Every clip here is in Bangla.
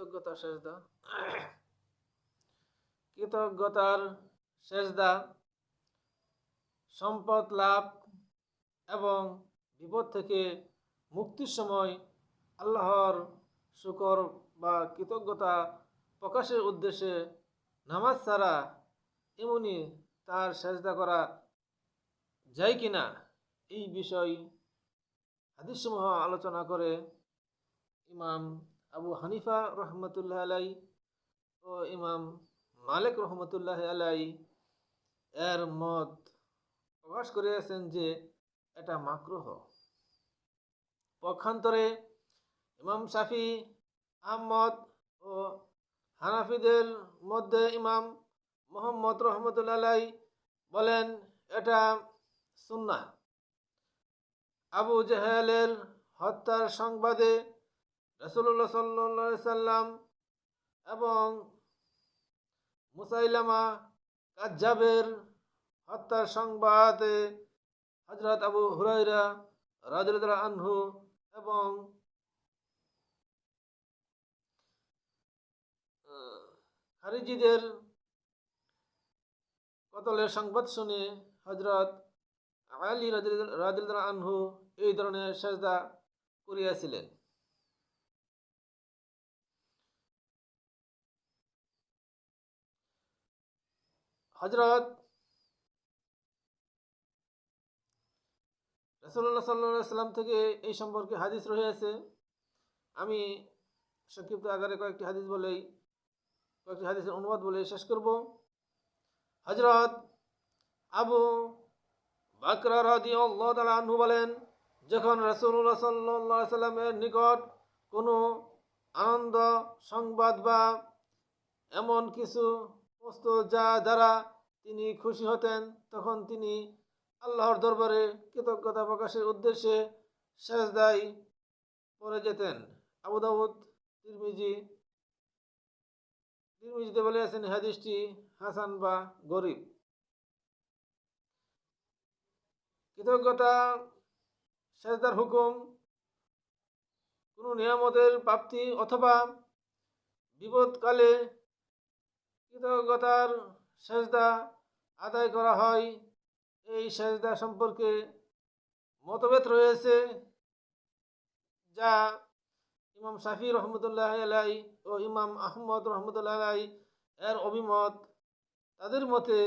কৃতজ্ঞতা সেজদা। কৃতজ্ঞতার সেজদা, সম্পদ লাভ এবং বিপদ থেকে মুক্তির সময় আল্লাহর শুকর বা কৃতজ্ঞতা প্রকাশের উদ্দেশ্যে নামাজ ছাড়া এমনই তার সেজদা করা যায় কিনা এই বিষয় হাদিসসমূহ আলোচনা করে ইমাম আবু হানিফা রহমতুল্লাহ আলাই ও ইমাম মালিক রহমতুল্লাহ আলাই এর মত প্রকাশ করিয়াছেন যে এটা মাকরুহ। পক্ষান্তরে ইমাম শাফি, আহমদ ও হানাফিদের মধ্যে ইমাম মোহাম্মদ রহমতুল্লাহ বলেন, এটা সুন্না আবু জাহেলের হত্যার সংবাদে রসুল্লাহ সাল্লা সাল্লাম এবং মুসাইলামা কাজ্জাবের হত্যার সংবাদে হজরত আবু হুরাইরা রাজুল্লাহ আনহু এবং খারিজিদের কতলের সংবাদ শুনে হজরত আলী রাদিল্লাহ আনহু এই ধরনের সাজদা করিয়াছিলেন। হজরত রসল্লা সাল্লা সাল্লাম থেকে এই সম্পর্কে হাদিস রয়েছে আমি সংক্ষিপ্ত আকারে কয়েকটি হাদিস বলেই, কয়েকটি হাদিসের অনুবাদ বলে শেষ করব। হজরত আবু বাকরা রাদি আল্লাহ তালা আনহু বলেন, যখন রসুল্লাহ সাল্লাহ সাল্লামের নিকট কোনো আনন্দ, সংবাদ বা এমন কিছু বস্তু যা দ্বারা তিনি খুশি হতেন, তখন তিনি আল্লাহর দরবারে কৃতজ্ঞতা প্রকাশের উদ্দেশ্যে শেষদায় পরে যেতেন। আবু দাউদ, তিরমিজি, তিরমিজিতে বলে আছেন, হাদিসটি হাসান বা গরিব। কৃতজ্ঞতা, সেজদার হুকুম, কোনো নিয়ামতের প্রাপ্তি অথবা বিপদকালে কৃতজ্ঞতার সেজদা আদায় করা হয়। এই সেজদা সম্পর্কে মতভেদ রয়েছে, যা ইমাম শাফি রহমতুল্লাহ আলাই ও ইমাম আহমদ রহমতুল্লাহ আলাই এর অভিমত। তাদের মতে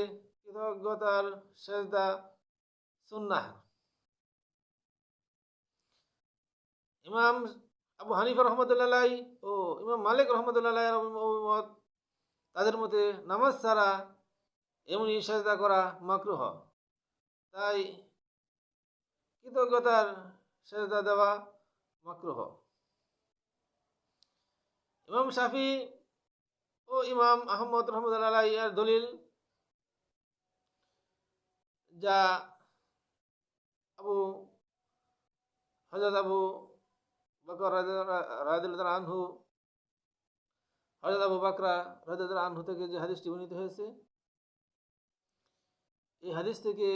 কৃতজ্ঞতার সেজদা সুন্নাহ। ইমাম আবু হানিফা রহমতুল্লাহ ও ইমাম মালিক রহমতুল্লাহ অভিমত তাদের মতে নামাজ ছাড়া এমনই সেজদা করা মাকরুহ। তাই কৃতজ্ঞতার সেজদা দেওয়া মাকরুহ। ইমাম শাফি ও ইমাম আহমদ রহমতুল্লাহ এর দলিল যা আবু হজরত আবু বকর আনহু হজরত আবু বাকরা রাজুল্লাহ আনহু থেকে যে হাদিসটি বর্ণিত হয়েছে, এই হাদিস থেকে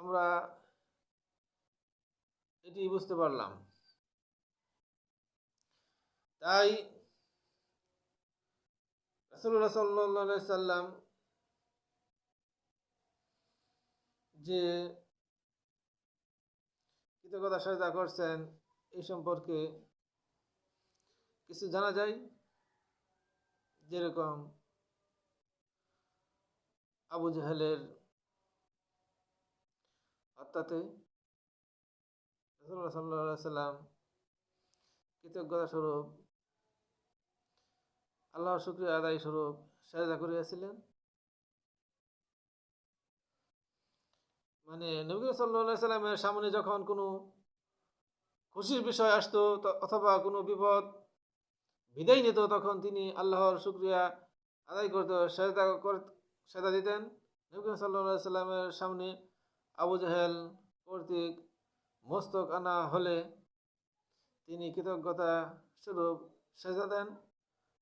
আমরা এটি বুঝতে পারলাম। তাই রাসুল্লাহ সাল্লাহ সাল্লাম যে কৃতজ্ঞতা সহায়তা করছেন, এই সম্পর্কে কিছু জানা যায়। যেরকম আবু জাহেলের হত্যাতে সাল্লাম কৃতজ্ঞতা স্বরূপ আল্লাহর শুক্রিয়া আদায় স্বরূপ সাজা করিয়াছিলেন। মানে নবী সাল্লাহ সাল্লামের সামনে যখন কোনো খুশির বিষয় আসতো অথবা কোনো বিপদ বিদায় নিত, তখন তিনি আল্লাহর শুক্রিয়া আদায় করতে, সেজদা সেজদা দিতেন। নবী সাল্লাহ সাল্লামের সামনে আবু জাহেল কর্তৃক মস্তক আনা হলে তিনি কৃতজ্ঞতা স্বরূপ সেজা দেন।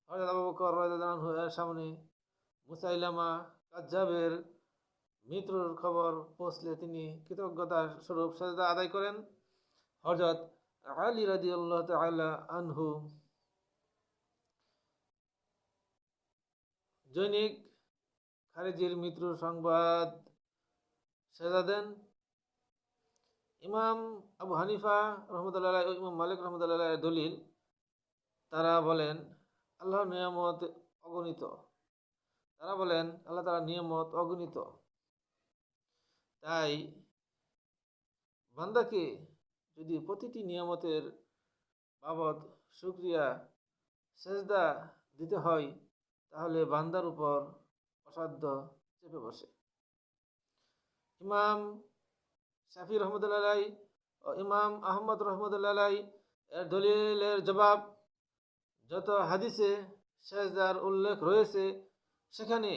হজরত আবু বকর এর সামনে মুসাইলামা কাজ্জাবের মৃত্যুর খবর পৌঁছলে তিনি কৃতজ্ঞতা স্বরূপ সেজদা আদায় করেন। হজরত আলী রাজি আল্লাহ আনহু জৈনিক খারেজির মৃত্যুর সংবাদ সেজা দেন ইমাম আবু হানিফা রহমতুল্লাহ ইমাম মালিক রহমতুল্লাহ দলিল। তারা বলেন, আল্লাহর নিয়ামত অগণিত। তারা বলেন, আল্লাহ তালার নিয়ামত অগণিত। তাই বান্দাকে যদি প্রতিটি নিয়ামতের বাবদ শুক্রিয়া, সেজদা দিতে হয় তাহলে বান্দার উপর অসাধ্য চেপে বসে। ইমাম শাফি রহমতুল্লাহ ও ইমাম আহমদ রহমতুল্লাহ এর দলিলের জবাব, যত হাদিসে শেষদার উল্লেখ রয়েছে, সেখানে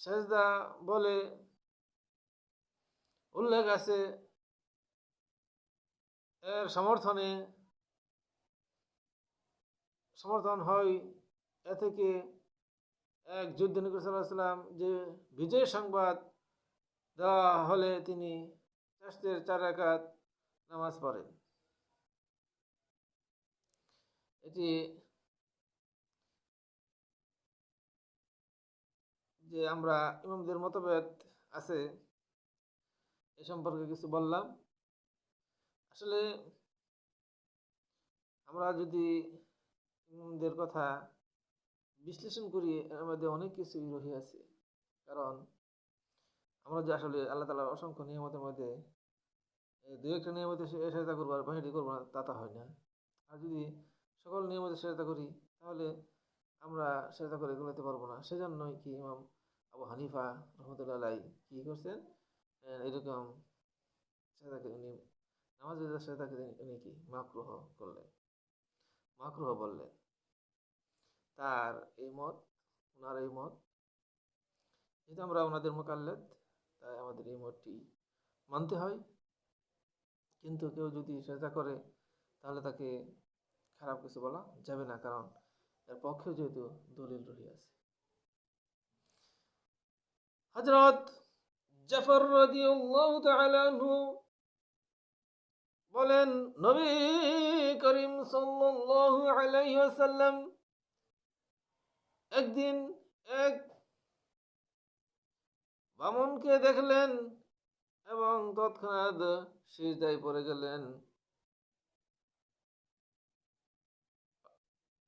সেজদা বলে উল্লেখ আছে এর সমর্থনে, সমর্থন হয় এ থেকে এক যুদ্ধ নবী যে বিজয় সংবাদ দেওয়া হলে তিনি চাষের চার একাত নামাজ পড়েন। এটি যে আমরা ইমামদের মতভেদ আছে এ সম্পর্কে কিছু বললাম। আসলে আমরা যদি ইমামদের কথা বিশ্লেষণ করি, এর মধ্যে অনেক কিছুই রহিয়াছে। কারণ আমরা যে আসলে আল্লাহ তালার অসংখ্য নিয়মতের মধ্যে দু একটা নিয়মতে সহায়তা করব আর বাহিনী করব না, তা তা হয় না। আর যদি সকল নিয়মতে সহায়তা করি, তাহলে আমরা সহায়তা করে এগুলোতে পারব না। সেজন্যই কি ইমাম আবু হানিফা রহমতুল্লাহ কি করছেন? এরকম সহায়তাকে উনি নামাজ সহায়তাকে উনি কি মাকরুহ করলেন? মাকরুহ বললেন, তার এই মত ওনার এই মত, যেহেতু আমরা ওনাদের মোকাল্লেদ, তাই আমাদের এই মতটি মানতে হয়। কিন্তু কেউ যদি সেটা করে, তাহলে তাকে খারাপ কিছু বলা যাবে না, কারণ এর পক্ষে যেহেতু দলিল রহিয়াছে। হজরত জাফর রাদিয়াল্লাহু তাআলা আনহু বলেন, নবী করিম সাল্লাল্লাহু আলাইহি ওয়াসাল্লাম একদিন এক বামনকে দেখলেন এবং তৎক্ষণাৎ সিজদায় পড়ে গেলেন।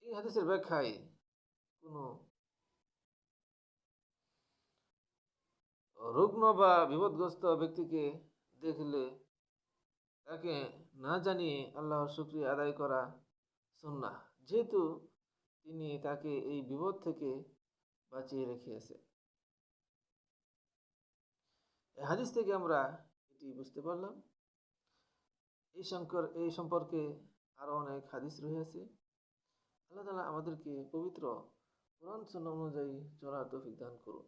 এই হাদিসের ব্যাখ্যায় কোনো রুগ্ন বা বিপদগ্রস্ত ব্যক্তিকে দেখলে তাকে না জানিয়ে আল্লাহর শুক্রিয়া আদায় করা সুন্নাহ। যেহেতু তিনি তাকে এই বিপদ থেকে বাঁচিয়ে রেখেছে। হাদিস থেকে আমরা এটি বুঝতে পারলাম। এই শঙ্কর এই সম্পর্কে আরও অনেক হাদিস রয়েছে। আল্লাহ তালা আমাদেরকে পবিত্র কোরআন সন্না অনুযায়ী চলার তৌফিক দান করুন।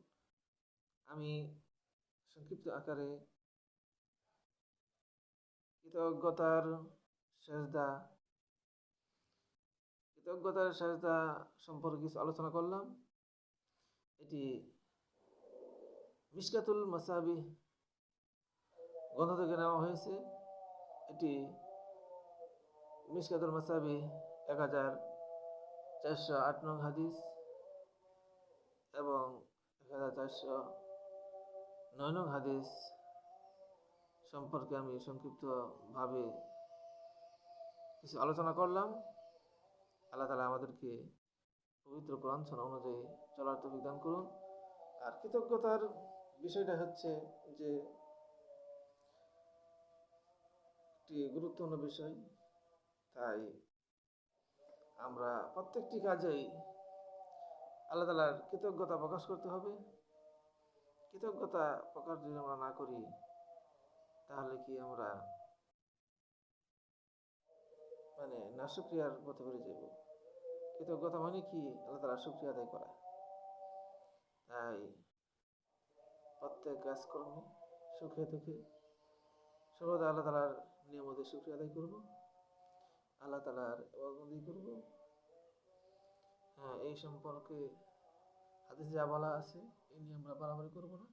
আমি সংক্ষিপ্ত আকারে কৃতজ্ঞতার সেজদা। কৃতজ্ঞতার সেজদা সম্পর্কে কিছু আলোচনা করলাম। এটি মিসকাতুল মাসাবি গ্রন্থ থেকে নেওয়া হয়েছে। এটি মিসকাতুল মাসাবি এক হাজার চারশো আট নং হাদিস এবং এক হাজার চারশো নয় নং হাদিস। সম্পর্কে আমি সংক্ষিপ্তভাবে কিছু আলোচনা করলাম। আল্লাহ তালা আমাদেরকে পবিত্র কোরআন অনুযায়ী চলার তো বিধান করুন। আর কৃতজ্ঞতার বিষয়টা হচ্ছে যে একটি গুরুত্বপূর্ণ বিষয়, তাই আমরা প্রত্যেকটি কাজেই আল্লাহ তালার কৃতজ্ঞতা প্রকাশ করতে হবে। কৃতজ্ঞতা প্রকাশ যদি আমরা না করি তাহলে কি আমরা মানে না শুক্রিয়ার পথে বেড়ে যাব? কৃতজ্ঞতা মানে কি? আল্লাহ তালা আদায় করা তাই প্রত্যেক কাজকর্মে সুখে দুঃখে সর্বদা আল্লাহ তালার নিয়মতে শুক্রিয়া আদায় করব। আল্লাহ তালার অবন্দি করব। হ্যাঁ এই সম্পর্কে হাদিসে যা বলা আছে, এই নিয়ে আমরা বাড়াবাড়ি করব না।